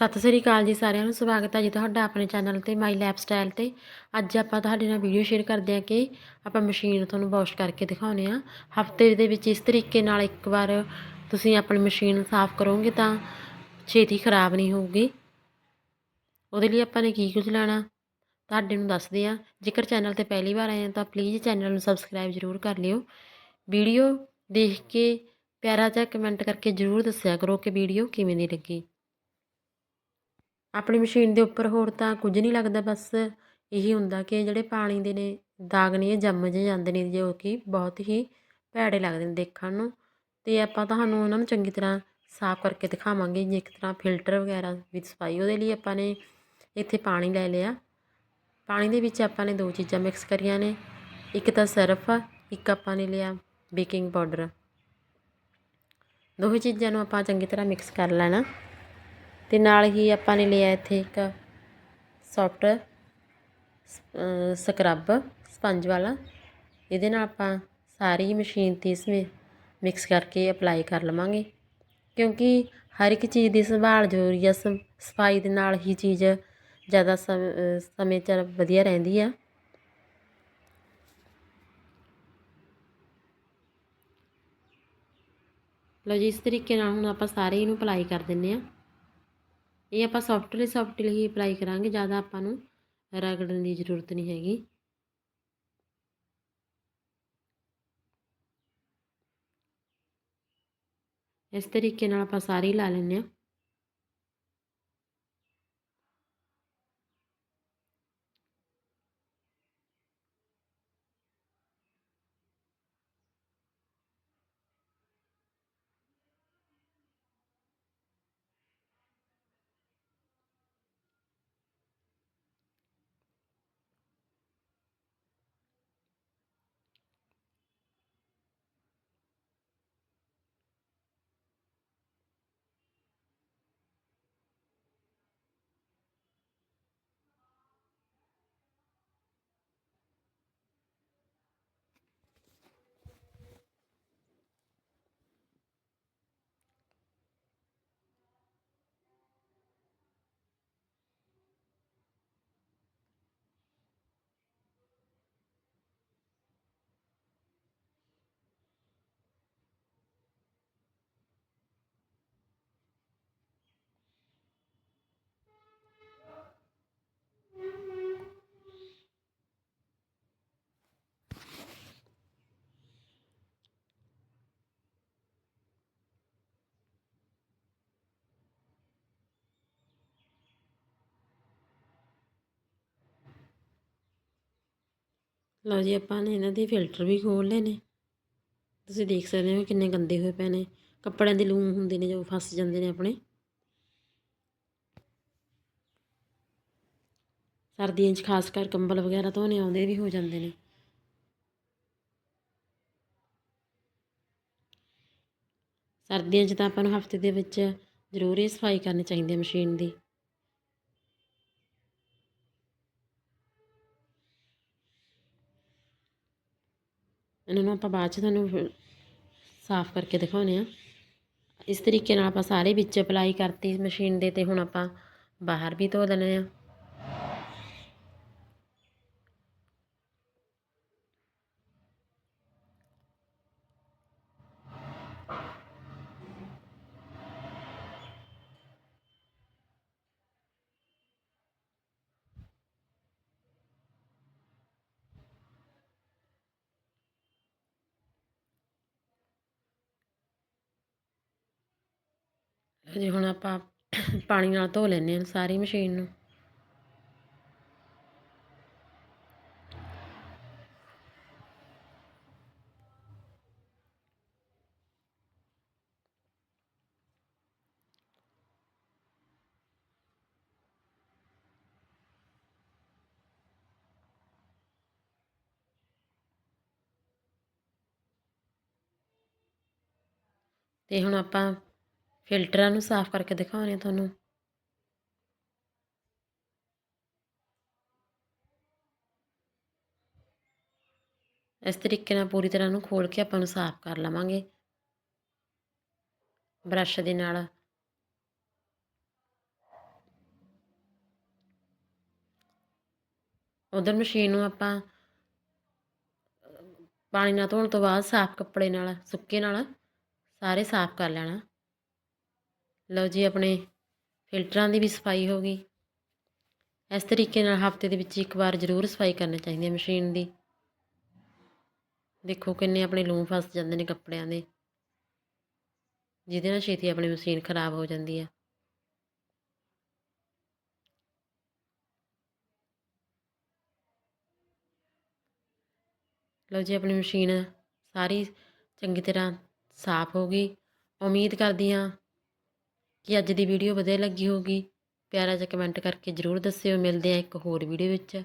ਸਤਿ ਸ੍ਰੀ ਅਕਾਲ ਜੀ ਸਾਰਿਆਂ ਨੂੰ, ਸਵਾਗਤ ਹੈ ਜੀ ਤੁਹਾਡਾ ਆਪਣੇ ਚੈਨਲ ਤੇ ਮਾਈ ਲਾਈਫ ਸਟਾਈਲ ਤੇ। ਅੱਜ ਆਪਾਂ ਤੁਹਾਡੇ ਨਾਲ ਵੀਡੀਓ ਸ਼ੇਅਰ ਕਰਦੇ ਹਾਂ ਕਿ ਆਪਾਂ ਮਸ਼ੀਨ ਤੁਹਾਨੂੰ ਵਾਸ਼ ਕਰਕੇ ਦਿਖਾਉਨੇ ਆ ਹਫ਼ਤੇ ਦੇ ਵਿੱਚ ਇਸ ਤਰੀਕੇ ਨਾਲ ਇੱਕ ਵਾਰ ਤੁਸੀਂ ਆਪਣੀ ਮਸ਼ੀਨ ਸਾਫ਼ ਕਰੋਗੇ ਤਾਂ ਛੇਤੀ ਖਰਾਬ ਨਹੀਂ ਹੋਊਗੀ। ਉਹਦੇ ਲਈ ਆਪਾਂ ਨੇ ਕੀ ਕੁਝ ਲੈਣਾ, ਤੁਹਾਡੇ ਨੂੰ ਦੱਸਦੇ ਆ ਜੇਕਰ ਚੈਨਲ ਤੇ ਪਹਿਲੀ ਵਾਰ ਆਏ ਆ ਤਾਂ ਪਲੀਜ਼ ਚੈਨਲ ਨੂੰ ਸਬਸਕ੍ਰਾਈਬ ਜ਼ਰੂਰ ਕਰ ਲਿਓ। ਵੀਡੀਓ ਦੇਖ ਕੇ ਪਿਆਰਾ ਜਿਹਾ ਕਮੈਂਟ ਕਰਕੇ ਜ਼ਰੂਰ ਦੱਸਿਆ ਕਰੋ ਕਿ ਵੀਡੀਓ ਕਿਵੇਂ ਦੀ ਲੱਗੀ। ਆਪਣੀ ਮਸ਼ੀਨ ਦੇ ਉੱਪਰ ਹੋਰ ਤਾਂ ਕੁਝ ਨਹੀਂ ਲੱਗਦਾ, ਬਸ ਇਹੀ ਹੁੰਦਾ ਕਿ ਜਿਹੜੇ ਪਾਣੀ ਦੇ ਨੇ, ਦਾਗ ਨੇ, ਇਹ ਜੰਮ ਜੇ ਜਾਂਦੇ ਨੇ ਜੋ ਕਿ ਬਹੁਤ ਹੀ ਭੈੜੇ ਲੱਗਦੇ ਨੇ ਦੇਖਣ ਨੂੰ। ਤੇ ਆਪਾਂ ਤੁਹਾਨੂੰ ਉਹਨਾਂ ਨੂੰ ਚੰਗੀ ਤਰ੍ਹਾਂ ਸਾਫ਼ ਕਰਕੇ ਦਿਖਾਵਾਂਗੇ, ਜੇ ਇੱਕ ਤਰ੍ਹਾਂ ਫਿਲਟਰ ਵਗੈਰਾ ਵੀ ਸਫ਼ਾਈ ਉਹਦੇ ਲਈ ਆਪਾਂ ਨੇ ਇੱਥੇ ਪਾਣੀ ਲੈ ਲਿਆ। ਪਾਣੀ ਦੇ ਵਿੱਚ ਆਪਾਂ ਨੇ ਦੋ ਚੀਜ਼ਾਂ ਮਿਕਸ ਕਰੀਆਂ ਨੇ, ਇੱਕ ਤਾਂ ਸਰਫ, ਇੱਕ ਆਪਾਂ ਨੇ ਲਿਆ ਬੇਕਿੰਗ ਪਾਊਡਰ। ਦੋਹੇ ਚੀਜ਼ਾਂ ਨੂੰ ਆਪਾਂ ਚੰਗੀ ਤਰ੍ਹਾਂ ਮਿਕਸ ਕਰ ਲੈਣਾ। ਅਤੇ ਨਾਲ ਹੀ ਆਪਾਂ ਨੇ ਲਿਆ ਇੱਥੇ ਇੱਕ ਸੋਫਟ ਸਕਰੱਬ ਸਪੰਜ ਵਾਲਾ। ਇਹਦੇ ਨਾਲ ਆਪਾਂ ਸਾਰੀ ਮਸ਼ੀਨ 'ਤੇ ਇਸਵੇਂ ਮਿਕਸ ਕਰਕੇ ਅਪਲਾਈ ਕਰ ਲਵਾਂਗੇ। ਕਿਉਂਕਿ ਹਰ ਇੱਕ ਚੀਜ਼ ਦੀ ਸੰਭਾਲ ਜ਼ਰੂਰੀ ਆ ਸਫ਼ਾਈ ਦੇ ਨਾਲ ਹੀ ਚੀਜ਼ ਜ਼ਿਆਦਾ ਸਮੇਂ ਚ ਵਧੀਆ ਰਹਿੰਦੀ ਆ। ਲਓ ਜੀ, ਇਸ ਤਰੀਕੇ ਨਾਲ ਹੁਣ ਆਪਾਂ ਸਾਰੇ ਇਹਨੂੰ ਅਪਲਾਈ ਕਰ ਦਿੰਨੇ ਆ। ਇਹ ਆਪਾਂ ਸੌਫਟਲੀ ਸੌਫਟਲੀ ਹੀ ਅਪਲਾਈ ਕਰਾਂਗੇ, ਜ਼ਿਆਦਾ ਆਪਾਂ ਨੂੰ ਰਗੜਨ ਦੀ ਜ਼ਰੂਰਤ ਨਹੀਂ ਹੈਗੀ। ਇਸ ਤਰੀਕੇ ਨਾਲ ਆਪਾਂ ਸਾਰੇ ਲਾ ਲੈਂਦੇ ਹਾਂ। ਲਓ ਜੀ, ਆਪਾਂ ਨੇ ਇਹਨਾਂ ਦੇ ਫਿਲਟਰ ਵੀ ਖੋਲ ਲਏ ਨੇ ਤੁਸੀਂ ਦੇਖ ਸਕਦੇ ਹੋ ਕਿੰਨੇ ਗੰਦੇ ਹੋਏ ਪਏ ਨੇ। ਕੱਪੜਿਆਂ ਦੇ ਲੂਮ ਹੁੰਦੇ ਨੇ ਜੋ ਫਸ ਜਾਂਦੇ ਨੇ ਆਪਣੇ। ਸਰਦੀਆਂ 'ਚ ਖਾਸ ਕਰ ਕੰਬਲ ਵਗੈਰਾ ਧੋਣੇ ਆਉਂਦੇ ਵੀ ਹੋ ਜਾਂਦੇ ਨੇ। ਸਰਦੀਆਂ 'ਚ ਤਾਂ ਆਪਾਂ ਨੂੰ ਹਫ਼ਤੇ ਦੇ ਵਿੱਚ ਜ਼ਰੂਰ ਹੀ ਸਫ਼ਾਈ ਕਰਨੀ ਚਾਹੀਦੀ ਹੈ ਮਸ਼ੀਨ ਦੀ। ਇਹਨਾਂ ਨੂੰ ਆਪਾਂ ਬਾਅਦ 'ਚ ਤੁਹਾਨੂੰ ਸਾਫ਼ ਕਰਕੇ ਦਿਖਾਉਨੇ ਆ ਇਸ ਤਰੀਕੇ ਨਾਲ ਆਪਾਂ ਸਾਰੇ ਵਿੱਚ ਅਪਲਾਈ ਕਰਤੀ ਮਸ਼ੀਨ ਦੇ ਤੇ ਹੁਣ ਆਪਾਂ ਬਾਹਰ ਵੀ ਧੋ ਦੇਣੇ ਆ ਜੀ ਹੁਣ ਆਪਾਂ ਪਾਣੀ ਨਾਲ ਧੋ ਲੈਨੇ ਆ ਸਾਰੀ ਮਸ਼ੀਨ ਨੂੰ। ਤੇ ਹੁਣ ਆਪਾਂ ਫਿਲਟਰਾਂ ਨੂੰ ਸਾਫ਼ ਕਰਕੇ ਦਿਖਾਉਣੇ ਤੁਹਾਨੂੰ। ਇਸ ਤਰੀਕੇ ਨਾਲ ਪੂਰੀ ਤਰ੍ਹਾਂ ਨੂੰ ਖੋਲ ਕੇ ਆਪਾਂ ਨੂੰ ਸਾਫ਼ ਕਰ ਲਵਾਂਗੇ। ਬ੍ਰਸ਼ ਦੇ ਨਾਲ। ਉਧਰ ਮਸ਼ੀਨ ਨੂੰ ਆਪਾਂ ਪਾਣੀ ਨਾਲ ਧੋਣ ਤੋਂ ਬਾਅਦ ਸਾਫ਼ ਕੱਪੜੇ ਨਾਲ, ਸੁੱਕੇ ਨਾਲ ਸਾਰੇ ਸਾਫ਼ ਕਰ ਲੈਣਾ। ਲਓ ਜੀ ਆਪਣੇ ਫਿਲਟਰਾਂ ਦੀ ਵੀ ਸਫ਼ਾਈ ਹੋ ਗਈ। ਇਸ ਤਰੀਕੇ ਨਾਲ ਹਫ਼ਤੇ ਦੇ ਵਿੱਚ ਇੱਕ ਵਾਰ ਜ਼ਰੂਰ ਸਫ਼ਾਈ ਕਰਨੀ ਚਾਹੀਦੀ ਹੈ ਮਸ਼ੀਨ ਦੀ। ਦੇਖੋ ਕਿੰਨੇ ਆਪਣੇ ਲੂਣ ਫਸ ਜਾਂਦੇ ਨੇ ਕੱਪੜਿਆਂ ਦੇ। ਜਿਹਦੇ ਨਾਲ ਛੇਤੀ ਆਪਣੀ ਮਸ਼ੀਨ ਖਰਾਬ ਹੋ ਜਾਂਦੀ ਹੈ। ਲਓ ਜੀ ਆਪਣੀ ਮਸ਼ੀਨ ਸਾਰੀ ਚੰਗੀ ਤਰ੍ਹਾਂ ਸਾਫ਼ ਹੋ ਗਈ। ਉਮੀਦ ਕਰਦੀ ਹਾਂ ਕਿ ਅੱਜ ਦੀ ਵੀਡੀਓ ਵਧੀਆ ਲੱਗੀ ਹੋਊਗੀ, ਪਿਆਰਾ ਜਿਹਾ ਕਮੈਂਟ ਕਰਕੇ ਜ਼ਰੂਰ ਦੱਸਿਓ, ਮਿਲਦੇ ਆ ਇੱਕ ਹੋਰ ਵੀਡੀਓ ਵਿੱਚ।